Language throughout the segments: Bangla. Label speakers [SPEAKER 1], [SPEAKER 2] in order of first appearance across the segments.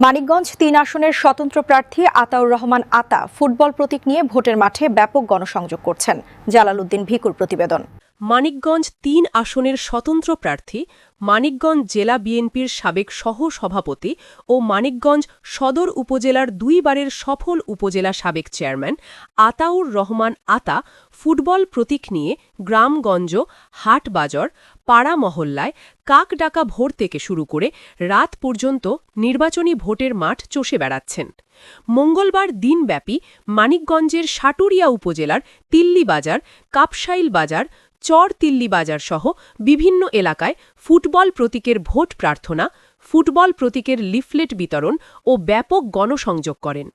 [SPEAKER 1] মানিকগঞ্জ তিন আসনের স্বতন্ত্র প্রার্থী আতাউর রহমান আতা ফুটবল প্রতীক নিয়ে ভোটের মাঠে ব্যাপক গণসংযোগ করছেন। জালালউদ্দিন ভিকুর প্রতিবেদন।
[SPEAKER 2] মানিকগঞ্জ তিন আসনের স্বতন্ত্র প্রার্থী, মানিকগঞ্জ জেলা বিএনপির সাবেক সহ সভাপতি ও মানিকগঞ্জ সদর উপজেলার দুইবারের সফল উপজেলা সাবেক চেয়ারম্যান আতাউর রহমান আতা ফুটবল প্রতীক নিয়ে গ্রামগঞ্জ, হাটবাজার, পাড়া মহল্লায় কাক ডাকা ভোর থেকে শুরু করে রাত পর্যন্ত নির্বাচনী ভোটের মাঠ চষে বেড়াচ্ছেন। মঙ্গলবার দিনব্যাপী মানিকগঞ্জের সাটুরিয়া উপজেলার তিল্লি বাজার, কাপসাইল বাজার চর তিল্লি বাজার সহ বিভিন্ন এলাকায় ফুটবল প্রতীকের ভোট প্রার্থনা, ফুটবল প্রতীকের লিফলেট বিতরণ ও ব্যাপক গণসংযোগ করেন।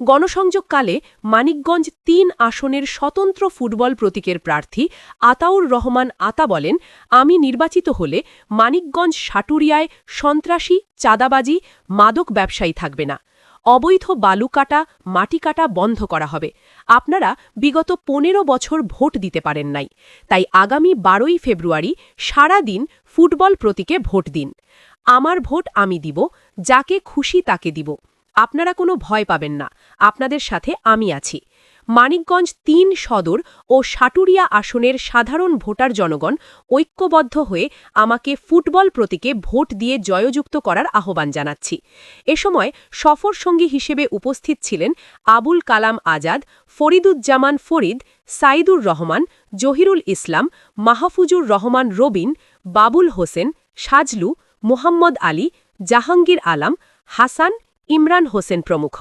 [SPEAKER 2] গণসংযোগকালে মানিকগঞ্জ তিন আসনের স্বতন্ত্র ফুটবল প্রতীকের প্রার্থী আতাউর রহমান আতা বলেন, আমি নির্বাচিত হলে মানিকগঞ্জ সাটুরিয়ায় সন্ত্রাসী, চাঁদাবাজি, মাদক ব্যবসায়ী থাকবে না। অবৈধ বালু কাটা, মাটি কাটা বন্ধ করা হবে। আপনারা বিগত পনেরো বছর ভোট দিতে পারেন নাই। তাই আগামী বারোই ফেব্রুয়ারি সারা দিন ফুটবল প্রতীকে ভোট দিন। আমার ভোট আমি দিব, যাকে খুশি তাকে দিব। আপনারা কোনো ভয় পাবেন না। আপনাদের সাথে আমি আছি। মানিকগঞ্জ তিন সদর ও সাটুরিয়া আসনের সাধারণ ভোটার জনগণ ঐক্যবদ্ধ হয়ে আমাকে ফুটবল প্রতীকে ভোট দিয়ে জয়যুক্ত করার আহ্বান জানাচ্ছি। এ সময় সফর সঙ্গী হিসেবে উপস্থিত ছিলেন আবুল কালাম আজাদ, ফরিদুজ্জামান ফরিদ, সাইদুর রহমান, জহিরুল ইসলাম, মাহফুজুর রহমান রবিন, বাবুল হোসেন, সাজলু, মোহাম্মদ আলী, জাহাঙ্গীর আলাম, হাসান, ইমরান হোসেন প্রমুখ।